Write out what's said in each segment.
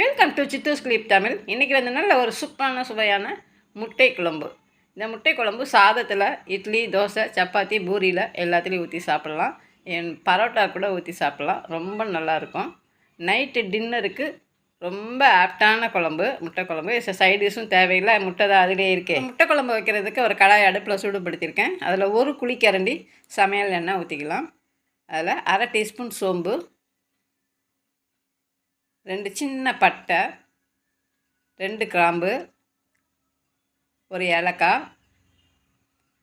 Welcome to Chittu's clip Tamil இன்றைக்கி வந்து நல்ல ஒரு சூப்பான சுவையான முட்டை குழம்பு. இந்த முட்டை குழம்பு சாதத்தில் இட்லி தோசை சப்பாத்தி பூரியில் எல்லாத்துலேயும் ஊற்றி சாப்பிட்லாம். என் பரோட்டா கூட ஊற்றி சாப்பிட்லாம். ரொம்ப நல்லாயிருக்கும் நைட்டு டின்னருக்கு ரொம்ப ஆப்டான குழம்பு முட்டை குழம்பு. சைட் டிஷ்ஷும் தேவையில்லை. முட்டை தான் அதிலே இருக்கே. முட்டை குழம்பு வைக்கிறதுக்கு ஒரு கடாய் அடுப்பில் சூடுபடுத்தியிருக்கேன். அதில் ஒரு குழிக்கரண்டி சமையல் எண்ணெய் ஊற்றிக்கலாம் அதில் அரை டீஸ்பூன் சோம்பு ரெண்டு சின்ன பட்டை ரெண்டு கிராம்பு ஒரு ஏலக்காய்.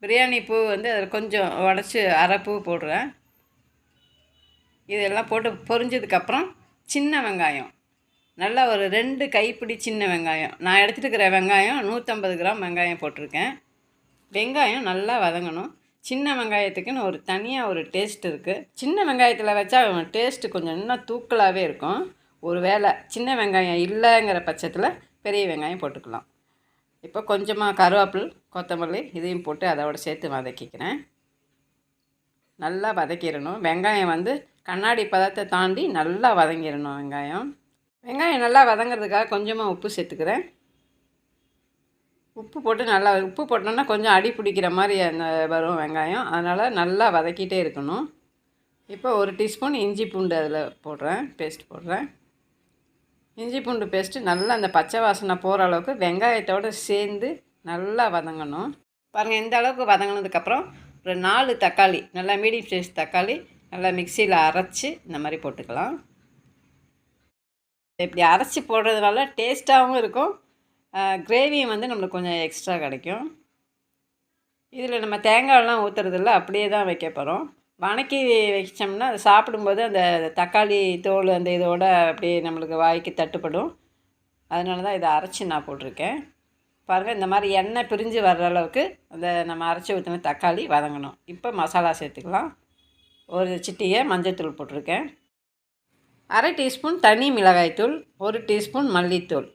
பிரியாணி பூ வந்து அதில் கொஞ்சம் உடச்சி அரை பூ போடுறேன். இதெல்லாம் போட்டு பொரிஞ்சதுக்கப்புறம் சின்ன வெங்காயம். நல்லா ஒரு ரெண்டு கைப்பிடி சின்ன வெங்காயம். நான் எடுத்துகிட்டு இருக்கிற வெங்காயம் நூற்றம்பது கிராம் வெங்காயம் போட்டிருக்கேன். வெங்காயம் நல்லா வதங்கணும். சின்ன வெங்காயத்துக்குன்னு ஒரு தனியாக ஒரு டேஸ்ட் இருக்குது சின்ன வெங்காயத்தில் வச்சா டேஸ்ட்டு கொஞ்சம் இன்னும் தூக்கலாகவே இருக்கும். ஒரு வேளை சின்ன வெங்காயம் இல்லைங்கிற பட்சத்தில் பெரிய வெங்காயம் போட்டுக்கலாம். இப்போ கொஞ்சமாக கருவேப்பில் கொத்தமல்லி இதையும் போட்டு அதோட சேர்த்து வதக்கிக்கிறேன். நல்லா வதக்கிடணும். வெங்காயம் வந்து கண்ணாடி பதத்தை தாண்டி நல்லா வதங்கிடணும் வெங்காயம். வெங்காயம் நல்லா வதங்கிறதுக்காக கொஞ்சமாக உப்பு சேர்த்துக்கிறேன். உப்பு போட்டு நல்லா உப்பு போட்டோன்னா கொஞ்சம் அடி பிடிக்கிற மாதிரி அந்த வரும் வெங்காயம். அதனால் நல்லா வதக்கிட்டே இருக்கணும். இப்போ ஒரு டீஸ்பூன் இஞ்சி பூண்டு அதில் போடுறேன் பேஸ்ட் போடுறேன். இஞ்சி பூண்டு பேஸ்ட்டு நல்லா அந்த பச்சை வாசனை போகிற அளவுக்கு வெங்காயத்தோடு சேர்ந்து நல்லா வதங்கணும். பாருங்கள் இந்த அளவுக்கு வதங்கினதுக்கப்புறம் ஒரு நாலு தக்காளி நல்லா மீடியம் சைஸ் தக்காளி நல்லா மிக்சியில் அரைச்சி இந்த மாதிரி போட்டுக்கலாம். இப்படி அரைச்சி போடுறதுனால டேஸ்ட்டாகவும் இருக்கும். கிரேவியும் வந்து நம்மளுக்கு கொஞ்சம் எக்ஸ்ட்ரா கிடைக்கும். இதில் நம்ம தேங்காயெல்லாம் ஊற்றுறதில்ல அப்படியே தான் வைக்க போகிறோம் வணக்கி வச்சோம்னா அது சாப்பிடும்போது அந்த தக்காளி தோல் அந்த இதோட அப்படியே நம்மளுக்கு வாய்க்கு தட்டுப்படும். அதனால தான் இதை அரைச்சி நான் போட்டிருக்கேன். பாருங்கள் இந்த மாதிரி எண்ணெய் பிரிஞ்சு வர்ற அளவுக்கு அந்த நம்ம அரைச்சி ஊற்றின தக்காளி வதங்கணும். இப்போ மசாலா சேர்த்துக்கலாம். ஒரு சிட்டியை மஞ்சள்தூள் போட்டிருக்கேன். அரை டீஸ்பூன் தனி மிளகாய்த்தூள் ஒரு டீஸ்பூன் மல்லித்தூள்.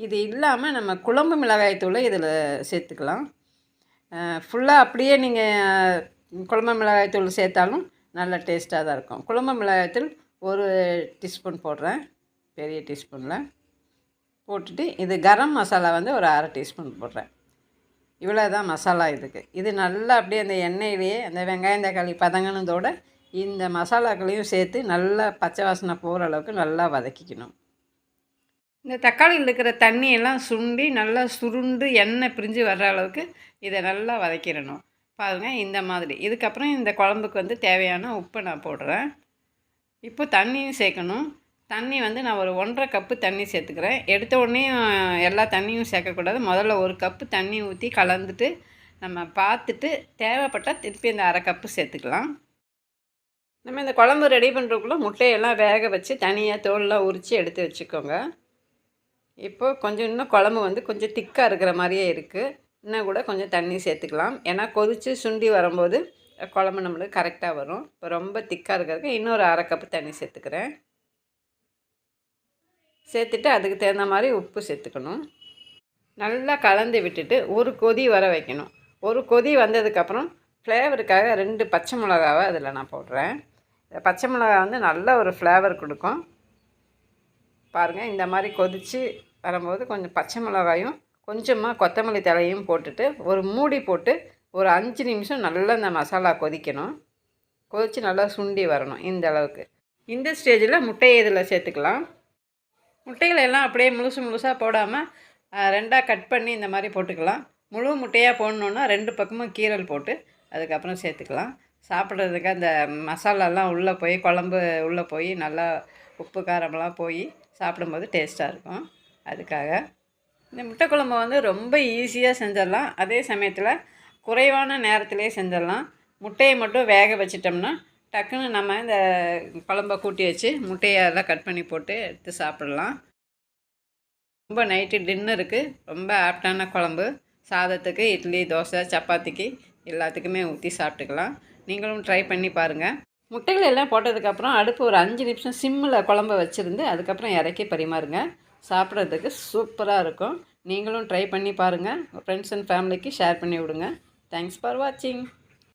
இது இல்லாமல் நம்ம குழம்பு மிளகாய்த்தூளை இதில் சேர்த்துக்கலாம். ஃபுல்லாக அப்படியே நீங்கள் குழம்பு மிளகாய்த்தூள் சேர்த்தாலும் நல்ல டேஸ்ட்டாக தான் இருக்கும். குழம்பு மிளகாய்த்தூள் ஒரு டீஸ்பூன் போடுறேன். பெரிய டீஸ்பூனில் போட்டுட்டு இது கரம் மசாலா வந்து ஒரு அரை டீஸ்பூன் போடுறேன். இவ்வளோ தான் மசாலா இதுக்கு. இது நல்லா அப்படியே அந்த எண்ணெயிலேயே அந்த வெங்காயம் தக்காளி பதங்கினதோட இந்த மசாலாக்களையும் சேர்த்து நல்லா பச்சை வாசனை போகிற அளவுக்கு நல்லா வதக்கிக்கணும். இந்த தக்காளியில் இருக்கிற தண்ணியெல்லாம் சுண்டி நல்லா சுருண்டு எண்ணெய் பிரிஞ்சு வர்ற அளவுக்கு இதை நல்லா வதக்கிடணும். பாருங்கள் இந்த மாதிரி. இதுக்கப்புறம் இந்த குழம்புக்கு வந்து தேவையான உப்பு நான் போடுறேன். இப்போ தண்ணியும் சேர்க்கணும். தண்ணி வந்து நான் ஒரு ஒன்றரை கப்பு தண்ணி சேர்த்துக்கிறேன். எடுத்த உடனே எல்லா தண்ணியும் சேர்க்கக்கூடாது. முதல்ல ஒரு கப்பு தண்ணி ஊற்றி கலந்துட்டு நம்ம பார்த்துட்டு தேவைப்பட்டால் திருப்பி இந்த அரை கப்பு சேர்த்துக்கலாம். நம்ம இந்த குழம்பு ரெடி பண்ணுறதுக்குள்ளே முட்டையெல்லாம் வேக வச்சு தனியாக தோலெலாம் உரித்து எடுத்து வச்சுக்கோங்க. இப்போது கொஞ்சம் இன்னும் குழம்பு வந்து கொஞ்சம் திக்காக இருக்கிற மாதிரியே இருக்குது இன்னும் கூட கொஞ்சம் தண்ணி சேர்த்துக்கலாம். ஏன்னா கொதித்து சுண்டி வரும்போது குழம்பு நம்மளுக்கு கரெக்டாக வரும். இப்போ ரொம்ப திக்காக இருக்கிறதுக்கு இன்னொரு அரை கப்பு தண்ணி சேர்த்துக்கிறேன். சேர்த்துட்டு அதுக்கு தகுந்த மாதிரி உப்பு சேர்த்துக்கணும். நல்லா கலந்து விட்டுட்டு ஒரு கொதி வர வைக்கணும். ஒரு கொதி வந்ததுக்கப்புறம் ஃப்ளேவருக்காக ரெண்டு பச்சை மிளகாவை அதில் நான் போடுறேன். பச்சை மிளகா வந்து நல்ல ஒரு ஃப்ளேவர் கொடுக்கும். பாருங்கள் இந்த மாதிரி கொதித்து வரும்போது கொஞ்சம் பச்சை மிளகாயும் கொஞ்சமாக கொத்தமல்லி தலையும் போட்டுட்டு ஒரு மூடி போட்டு ஒரு அஞ்சு நிமிஷம் நல்லா இந்த மசாலா கொதிக்கணும். கொதித்து நல்லா சுண்டி வரணும் இந்த அளவுக்கு. இந்த ஸ்டேஜில் முட்டையை இதில் சேர்த்துக்கலாம். முட்டைகளை எல்லாம் அப்படியே முழுசு முழுசாக போடாமல் ரெண்டாக கட் பண்ணி இந்த மாதிரி போட்டுக்கலாம். முழு முட்டையாக போடணுன்னா ரெண்டு பக்கமும் கீரல் போட்டு அதுக்கப்புறம் சேர்த்துக்கலாம். சாப்பிட்றதுக்கு அந்த மசாலாலாம் உள்ளே போய் குழம்பு உள்ளே போய் நல்லா உப்பு காரமெல்லாம் போய் சாப்பிடும்போது டேஸ்ட்டாக இருக்கும். அதுக்காக இந்த முட்டை குழம்பு வந்து ரொம்ப ஈஸியாக செஞ்சிடலாம். அதே சமயத்தில் குறைவான நேரத்திலே செஞ்சிடலாம். முட்டையை மட்டும் வேக வச்சிட்டோம்னா டக்குன்னு நம்ம இந்த குழம்ப கூட்டி வச்சு முட்டையை எல்லாம் கட் பண்ணி போட்டு எடுத்து சாப்பிட்லாம். ரொம்ப நைட்டு டின்னருக்கு ரொம்ப ஆப்டான குழம்பு. சாதத்துக்கு இட்லி தோசை சப்பாத்திக்கு எல்லாத்துக்குமே ஊற்றி சாப்பிட்டுக்கலாம். நீங்களும் ட்ரை பண்ணி பாருங்கள் முட்டைகள் எல்லாம் போட்டதுக்கப்புறம் அடுப்பு ஒரு அஞ்சு நிமிஷம் சிம்மில் குழம்பு வச்சுருந்து அதுக்கப்புறம் இறக்கி பரிமாறுங்க. சாப்பிட்றதுக்கு சூப்பராக இருக்கும். நீங்களும் ட்ரை பண்ணி பாருங்கள் ஃப்ரெண்ட்ஸ் அண்ட் ஃபேமிலிக்கு ஷேர் பண்ணி விடுங்க. தேங்க்ஸ் ஃபார் வாட்சிங்